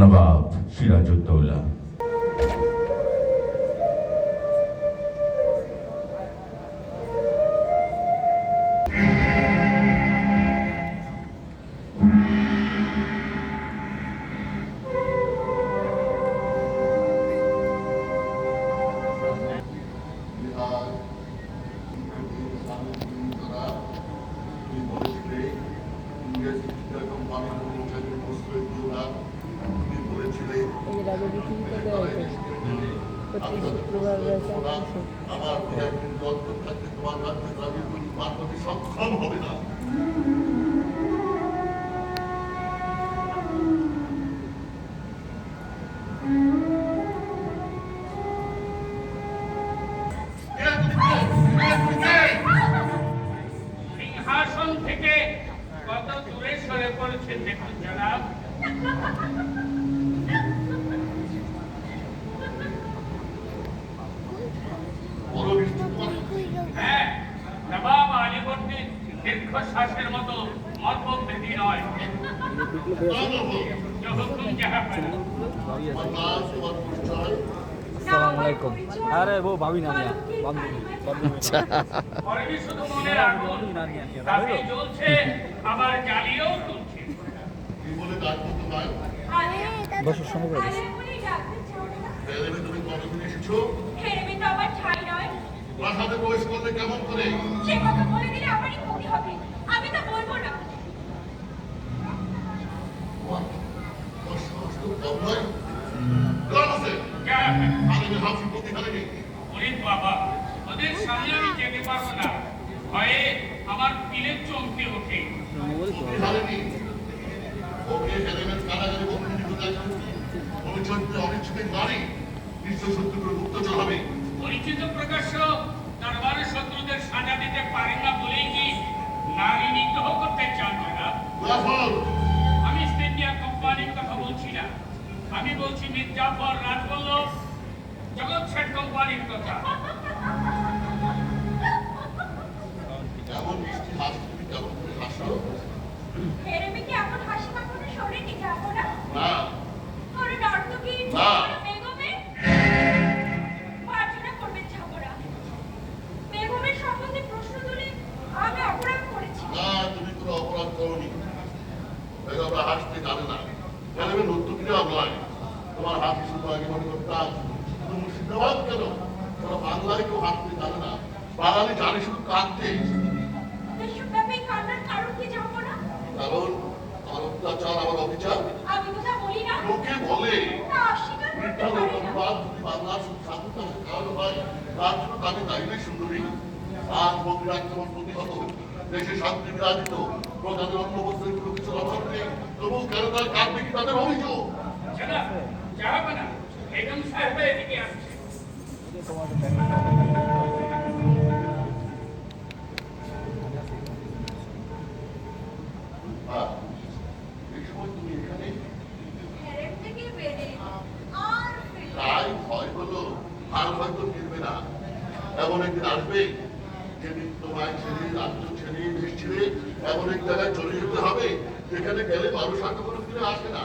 নবাব সিরাজউদ্দৌলা না সিংহাসন থেকে কত দূরে সরে পড়েছে দেখুন জনাব বড় নিশ্চিত করে হ্যাঁ নবাব আলীবর্দীর দীর্ঘশ্বাসের মতো মর্মভেদী নয়। আসসালামাইকুম আরে বউ ভাবি না শুধু মনে রাখুন আবার জ্বালিয়েও তুলছে। করে। তুমি নয়। প্রাসাদে প্রবেশ করলে কেমন করে সে কথা বলে দিলে আমারই ক্ষতি হবে আমি তা বলব না তোমার তোমার সাহস তো কম নয় কারণ আছে যা আগে হাফি প্রতিহারে নেই ওরে বাবা ওদের সামনে আমি যেতে পারব না ভয়ে আমার পিলের চমকে ওঠে। ওকে হেলেমের কারাগারে বন্দী হতে ভবিষ্যতে অনিচ্ছিত নারী বিশ্ব শত্রুর হবে। পরিচিত প্রকাশ্য আমি বলছি মির্জাফর রাজবল্লভ জগৎ শেঠ কোম্পানির কথা। এমন তোমার হাসি শুধু আগে মনে করতাম শুধু মুর্শিদাবাদ কেন? তারা বাংলায় কেউ হাসতে জানে না। বাঙালি জানে শুধু কাঁদতে। কারণ আমার অত্যাচার আমার অবিচার লোকে বলে বাংলার স্বাধীনতা কারণ হয়? তার জন্য তাকে দায়ী সুন্দরী। আক্রমণ প্রতিহত? দেশে শান্তি বিরাজিত। প্রজাদের অন্য বস্তুর কোনো কিছু অভাব নেই। তবু কেন তার কাঁদবে কি তাদের অভিযোগ? যাবে না বেগম সাহেব এদিকে আসছে। এমন একদিন আসবে, যেদিন তোমায় ছেড়ে, রাজ্য ছেড়ে, দেশ এমন এক জায়গায় চলে যেতে হবে, যেখানে গেলে মানুষ আর কখনো ফিরে আসে না